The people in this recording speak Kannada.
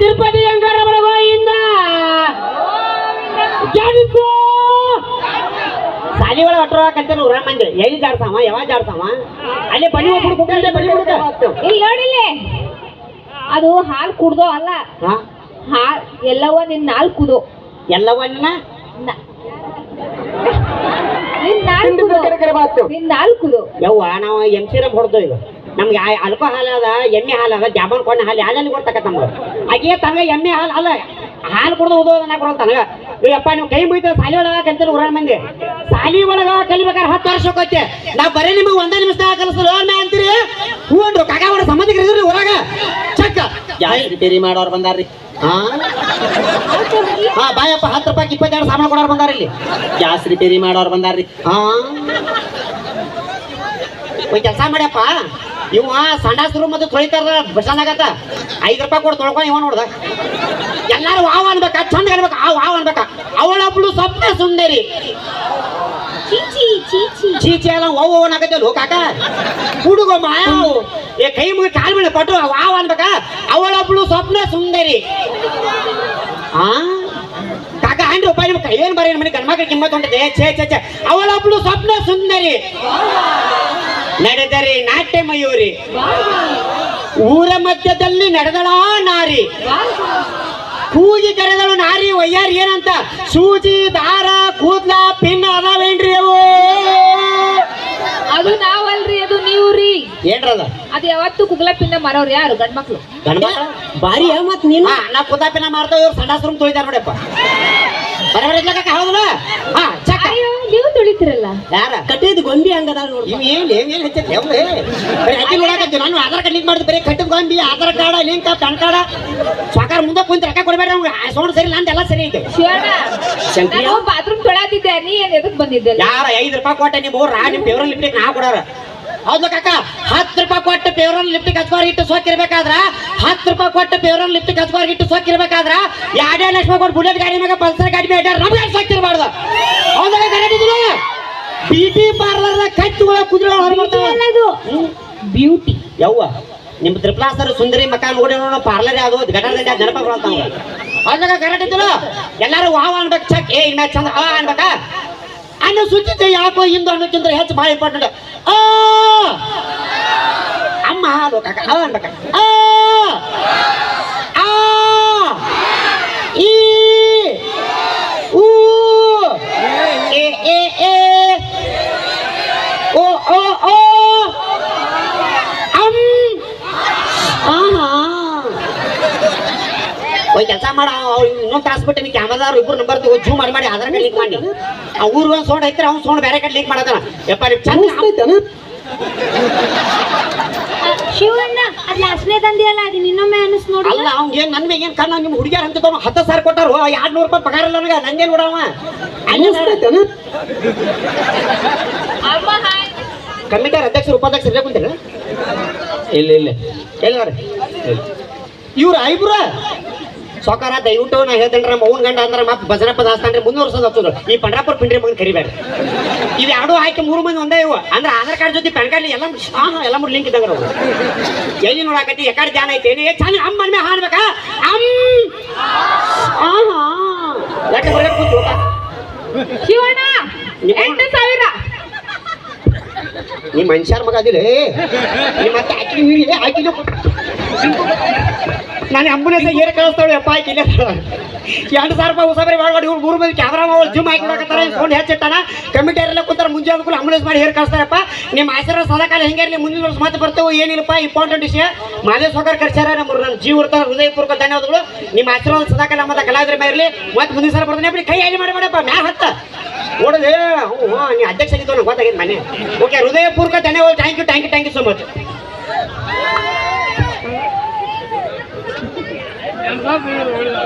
ತಿರುಪತಿ ಅಂಗಾರಮಣ ಗೋಯಿಂದ ಜಾಡಿಸು ಸಾಲಿ ಒಳಗೆ ಅಟ್ರ ಕಲ್ತೇನೆ ಊರ ಮಂದಿ. ಎಲ್ಲಿ ಜಾಡ್ಸಾವ ಯಾವಾಗ ಜಾಡ್ಸಾವ ಅಲ್ಲಿ ಬಲಿ ಒಬ್ಬರು ಕುಕ್ಕಂಡೆ ಬನ್ನಿ ಹುಡುಗ ಇಲ್ಲಿ ನೋಡಿಲ್ಲಿ ಅದು ಹಾಲು ಕುಡ್ದೋ ಅಲ್ಲ. ಹಾ? ಹಾಲ್ ಎಲ್ಲವ ನಿನ್ನ ನಾಲ್ಕು ಕುದೋ. ಎಲ್ಲವನ್ನ ನಿನ್ನ? ನಿನ್ನ ನಾಲ್ಕು ಕುದೋ. ನಿನ್ ಹಾಲು ಕುದು. ಯವ್ವ ನಾವು ಎಂ ಸಿ ರಾಮ್ ಹೊಡೆದು ಈಗ. ನಮ್ಗೆ ಆ- ಅಲ್ಪ ಹಾಲು ಅದ ಎಮ್ಮೆ ಹಾಲು ಅದ ಜಾಬನ್ ಕೊಂಡ ಹಾಲು ಹಾಲಲ್ಲಿ ಗೊತ್ತಾಕತ್ತ ನಮ್ಗೆ? ಆಕೆ ತನಗ ಎಮ್ಮೆ ಹಾಲು ಅಲ್ಲ ಹಾಲು ಕುಡ್ದು ಓದೋದು ಅನ್ನಕ್ ಬರೋದು ತನಗ. ಅಯ್ಯಪ್ಪ ನೀವು ಕೈ ಮುಗಿತ ಸಾಲಿ ಒಳಗ ಕಲ್ತಿಲ್ಲ ಊರಾಣ ಮಂದಿ. ಸಾಲಿ ಒಳಗ ಕಲಿಬೇಕಾದ್ರೆ ಹತ್ತು ವರ್ಷ ಹೋಗತ್ತೆ. ನಾ ಬರೀ ನಿಮಗೆ ಒಂದೇ ನಿಮಿಷ ಕಲಿಸಲು ನಾ ಅಂತೀರಿ? ಹೂವನ್ರು ಕಾಕ ಅವರ ಸಂಬಂಧಿಕರು ಇದ್ರಿ ಊರಾಗ. ಚಕ್ಕ. ಜಾಸ್ತಿ ರಿಪೇರಿ ಮಾಡೋರು ಬಂದಾರ್ರಿ. ಹಾ ಹಾ ಬಾಯಪ್ಪ ಹತ್ತು ರೂಪಾಯಿ ಇಪ್ಪತ್ತೆರಡು ಸಾಮಾನು ಕೊಡೋರು ಬಂದಾರ ಇಲ್ಲಿ. ಗ್ಯಾಸ್ ರಿಪೇರಿ ಮಾಡೋರು ಬಂದಾರ್ರಿ. ಹಾ ಒಂದ್ ಕೆಲಸ ಮಾಡ್ಯಪ್ಪ. ಇವ ಸಂಡಾಸರು ಮತ್ತು ತೊಳಿತಾರ ಬಸ್ಸಾನಾಗತ್ತ ಐದು ರೂಪಾಯಿ ಕೊಟ್ಟು ತೊಳ್ಕೊಂಡು ಇವ ನೋಡ್ದ. ಎಲ್ಲಾರು ವಾವ್ ಅನ್ಬೇಕ ಚಂದ ಅನ್ಬೇಕ ಆ ವಾವ್ ಅನ್ಬೇಕ. ಅವಳೊಬ್ಳು ಸ್ವಪ್ನ ಸುಂದರಿ. ಚೀಚಿ ಎಲ್ಲ ಓವ್ ಓನ್ ಆಗತ್ತಲ್ಲ ಕಾಕ. ಹುಡುಗ ಮಾಯಾವು. ಏ ಕೈ ಮುಗಿ ಕಾಲ್ ಮೇಲೆ ಕೊಟ್ಟು ವಾವ್ ಅನ್ಬೇಕ. ಅವಳೊಬ್ಳು ಸ್ವಪ್ನ ಸುಂದರಿ. ಆ? ಕಾಕ ಹಂಡ್ರಿ ರೂಪಾಯಿ ನಿಮ್ಗೆ ಏನ್ ಬರೀ ಮನೆ ಗಂಡ್ಮಕ್ಳ ಕಿಮ್ಮತ್ ಹೊಂಟಿದೆ ಛೇ ಛೇ ಛೇ. ಅವಳೊಬ್ಳು ಸ್ವಪ್ನ ಸುಂದರಿ. ನಡೆದರೆ ನಾಟ್ಯ ಮಯೂರಿ ಊರ ಮಧ್ಯದಲ್ಲಿ ನಡೆದಳ ನಾರಿ. ಕೂಗಿ ಕರೆದಳು ನಾರಿ ಒಯ್ಯಾರಿ ಏನಂತ? ಸೂಜಿ ದಾರ ಕೂದ್ಲ ಪಿನ್ ಅದಾವೇನ್ರಿ ಅವು? ಅದು ನಾವಲ್ರಿ ಅದು ನೀವ್ರಿ. ಏನ್ರದ ಅದು ಯಾವತ್ತು ಕುಗ್ಲ ಪಿನ್ನ ಮರೋರು ಯಾರು ಗಂಡ್ಮಕ್ಳು ಗಂಡ್ಮಕ್ಳ? ಬಾರಿ ಮತ್ ನೀನು. ನಾ ನಾ ಪಿನ್ನ ಮಾಡ್ತಾವ ಇವ್ರು ಸಂಡಾಸ್ರೂಮ್ ತೊಳಿತಾರ ನೋಡಪ್ಪ. ಬರಬರ ಹೌದಲ್ಲ ಹಾ ಚಕ್ಕ. ನೀವು ಯಾರ? ಕಟ್ಟಿದ ಗೊಂಬಿ ಹಂಗದ ನೋಡಿ ಇವ್ ಏನ್ ಏನ್ ಏನ್ ಹೆಚ್ಚೈತಿ ಅವ್ರೆ ನೋಡಕತ್ತೀವಿ ನಾನು ಆಧಾರ್ ಕಾರ್ಡ್ ಲಿಂಕ್ ಮಾಡಿದ್ ಬರೀ ಕಟ್ಟಿದ ಗೊಂಬಿ Aadhaar card link PAN card. ಸಾಕಾರ ಮುಂದೆ ಕುಂತ ರೊಕ್ಕ ಕೊಡಬೇಡ ಅವ್ಗೆ ಸೌಂಡ್ ಸರಿ ನಂದು ಎಲ್ಲ ಸರಿ ಐತೆ? ನಾನು ಬಾತ್ರೂಮ್ ತೊಳತಿದ್ದೆ. ನೀ ಏನ್ ಎದಕ್ ಬಂದಿದ್ದೆ ಯಾರ ಐದು ರೂಪಾಯಿ ಕೊಟ್ಟೆ ನಿಮ್ಮ ರಾ ನಿಮ್ ಪೇವರ್ ಲಿಪ್ಟಿಕ್ ನಾ ಕೊಡಾರ. ಹೌದು ಕಾಕ? ಹತ್ತು ರೂಪಾಯಿ ಕೊಟ್ಟು ಪೇವರನ್ ಲಿಪ್ಟಿಕ್ ಹಚ್ಕೋರ್ ಇಟ್ಟು ಸೋಕಿರ್ಬೇಕಾದ್ರ? ಹತ್ತು ರೂಪಾಯಿ ಕೊಟ್ಟು ಫೇವ್ರಲ್ ಲಿಪ್ಟಿಕ್ ಹಚ್ಕೋರ್ ಇಟ್ಟು ಸೋಕಿರ್ಬೇಕಾದ್ರ? ಎರಡೆರಡು ಲಕ್ಷ ಕೊಟ್ಟು ಬುಲೆಟ್ ಗಾಡಿ ಮ್ಯಾಗ ಪಲ್ಸರ್ ಗಾಡಿ ಮೇಲೆ ನಮ್ಗೆ ಸೋಕಿರ್ಬಾರ್ದು? ಹೌದಾಗ ಕರೆಕ್ಟ್ ಬ್ಯೂಟಿ ಪಾರ್ಲರ್ ಕಚ್ಚುಗಳ ಕುದುರೆ ಇಲ್ಲ ಅದು ಬ್ಯೂಟಿ. ಯವ್ವ ನಿಮ್ಮ ತ್ರಿಪ್ಲಾಸರ್ ಸುಂದರಿ ಮಕ್ಕ ನೋಡಿ ನೋಡೋ ಪಾರ್ಲರ್ ಯಾವ್ದು? ಘಟನದಿಂದ ನೆನಪ ಬರ್ತಾವ ಅದಾಗ ಕರೆಕ್ಟ್ ಇದ್ದಲ್ಲ ಎಲ್ಲರೂ ವಾವ್ ಅನ್ಬೇಕು ಚಕ್ ಏ ಇನ್ನ ಚಂದ ಆ ಅನ್ಬೇಕಾ? ಅನ್ನೋ ಸುದ್ದಿತೆ ಯಾಕೋ ಇಂದು ಅನ್ನೋಕ್ಕಿಂತ ಹೆಚ್ಚು ಭಾಳ ಇಂಪಾರ್ಟೆಂಟ್ ಆ! ಅಮ್ಮ ಆ ಅನ್ಬೇಕ? ಆ ಈ ಊ ಎ ಎ ಎ ಓ ಓ ಓ ಅಮ್ ಆಹಾ ಒಂದ್ ಕೆಲಸ ಮಾಡ ಇನ್ನೊಂದು ತಾಸು ಬಿಟ್ಟು ನೀ ಕ್ಯಾಮರಾದವ್ರು ಇಬ್ಬರು ನಂಬರ್ ತಗೋ ಜೂಮ್ ಮಾಡಿ ಮಾಡಿ ಆಧಾರ್ ಕಾರ್ಡ್ ಲಿಂಕ್ ಮಾಡಿ. ಆ ಊರು ಒಂದು ಸೌಂಡ್ ಐತ್ರಿ ಅವ್ನು ಸೌಂಡ್ ಬೇರೆ ಕಡೆ ಲಿಂಕ್ ಮಾಡತಾನ ಯಪ್ಪ ನೀವು ಚಂದ ಶಿವಣ್ಣ ಅದು ಲಾಸ್ಟ್ನೇ ತಂದಿಯಲ್ಲ ಅದು ಇನ್ನೊಮ್ಮೆ ಅನಿಸ್ ನೋಡಿ. ಅಲ್ಲ ಅವ್ನ್ ಏನ್ ನನ್ ಮೇಲೆ ಏನ್ ಕಣ್ಣ ನಿಮ್ ಹುಡುಗಿಯರ್ ಅಂತ ಹತ್ತು ಸಾವಿರ ಕೊಟ್ಟಾರು ಎರಡ್ ನೂರು ರೂಪಾಯಿ ಪಗಾರ ಇಲ್ಲ ನನಗ ನಂಗೇನ್ ನೋಡವ ಅಮ್ಮ ಹಾಯ್. ಕಮಿಟಿಯರ್ ಅಧ್ಯಕ್ಷರು ಉಪಾಧ್ಯಕ್ಷರು ಇಲ್ಲೇ ಕುಂತೀರ? ಇಲ್ಲ ಇಲ್ಲ. ಎಲ್ಲಾರ ಇವ್ರ ಐಬ್ರ? ಸೊಕಾರ ದಯವಿಟ್ಟು ನಾ ಹೇಳ್ತೇನೆ ನಮ್ಮ ಅವ್ನ ಗಂಡ ಅಂದ್ರೆ ಮತ್ತೆ ಭಜನಪ್ಪ ದಾಸ್ತಾನ್ರಿ ಮುಂದೆ ವರ್ಷದ ಹಚ್ಚೋದು ಈ ಪಂಡ್ರಾಪುರ ಪಿಂಡ್ರಿ ಮಗನ್ ಕರಿಬೇಡ್ರಿ. ಇವ್ ಎರಡು ಹಾಕಿ ಮೂರು ಮಂದಿ ಒಂದೇ ಇವು. ಅಂದ್ರೆ ಆಧಾರ್ ಕಾರ್ಡ್ ಜೊತೆ ಪ್ಯಾನ್ ಕಾರ್ಡ್ ಎಲ್ಲ ಎಲ್ಲ ಮೂರು ಲಿಂಕ್ ಇದ್ದಂಗ ಅವರು. ಎಲ್ಲಿ ನೋಡಾಕತಿ ಎಕಾಡ್ ಧ್ಯಾನ ಐತೆ ಏ ಚಂದ ಅಮ್ಮ ಮನೆ ಹಾಡ್ಬೇಕಾ ಅಮ್! ಆಹಾ. ಯಾಕೆ ಹೊರಗಡೆ ಕೂತು ಹೋಗ ಶಿವಣ್ಣ ಎಂಟು ಸಾವಿರ. ನೀ ಮನುಷ್ಯರ ಮಗ ಅದಿಲ್ಲ ನಿಮ್ಮ ಮತ್ತೆ ಹಾಕಿ ಹಾಕಿ ನಾನು ಅಂಬುಲೆನ್ಸ್ ಏರ್ ಕಳಿಸ್ತಾಳೆ ಅಪ್ಪ? ಹಾಕಿ ಇಲ್ಲೇ ಎರಡು ಸಾವಿರ ರೂಪಾಯಿ ಉಸಾಬರಿ ಮಾಡಿ ಇವ್ರು ಮೂರು ಮಂದಿ ಕ್ಯಾಮ್ರಾ ಮಾಡಿ ಜಿಮ್ ಹಾಕಿ ನೋಡಕತ್ತಾರ ಫೋನ್ ಹೆಚ್ಚಿಟ್ಟಾನ. ಕಮಿಟಿ ಎಲ್ಲ ಕೂತಾರ ಮುಂಜಾನೆ ಕೂಡ ಅಂಬುಲೆನ್ಸ್ ಮಾಡಿ ಹೇರ್ ಕಳಿಸ್ತಾರಪ್ಪ. ನಿಮ್ಮ ಆಶೀರ್ವಾದ ಸದಾಕಾಲ ಹೆಂಗೆ ಇರಲಿ ಮುಂದಿನ ವರ್ಷ ಮಾತು ಬರ್ತೇವೆ ಏನಿಲ್ಲಪ್ಪ ಇಂಪಾರ್ಟೆಂಟ್ ವಿಷಯ. ಮಾದೇ ಸೋಕರ್ ಕರ್ಸ್ಯಾರ ನಮ್ಮ ನನ್ನ ಜೀವ ಇರ್ತಾರೆ ಹೃದಯಪೂರ್ವಕ ಧನ್ಯವಾದಗಳು. ನಿಮ್ಮ ಆಶೀರ್ವಾದ ಸದಾಕಾಲ ನಮ್ಮ ಕಲಾವಿದರ ಮೇಲೆ ಇರಲಿ. ಮತ್ತೆ ಮುಂದಿನ ಸಲ ಬರ್ತಾನೆ. ಬಿಡಿ ಕೈ ಹಾಲಿ ಮಾಡಬೇಡಪ್ಪ ಮ್ಯಾ ಹತ್ತ. ಓಡದೆ ಹ್ಞೂ ಹಾಂ ನೀ ಅಧ್ಯಕ್ಷ ಆಗಿದ್ದು ನಂಗೆ ಗೊತ್ತಾಗಿದ್ದು ಮನೆ. ಓಕೆ ಹೃದಯಪೂರ್ವಕ ಧನ್ಯವಾದ thank you thank you thank you so much ಬೇಡ?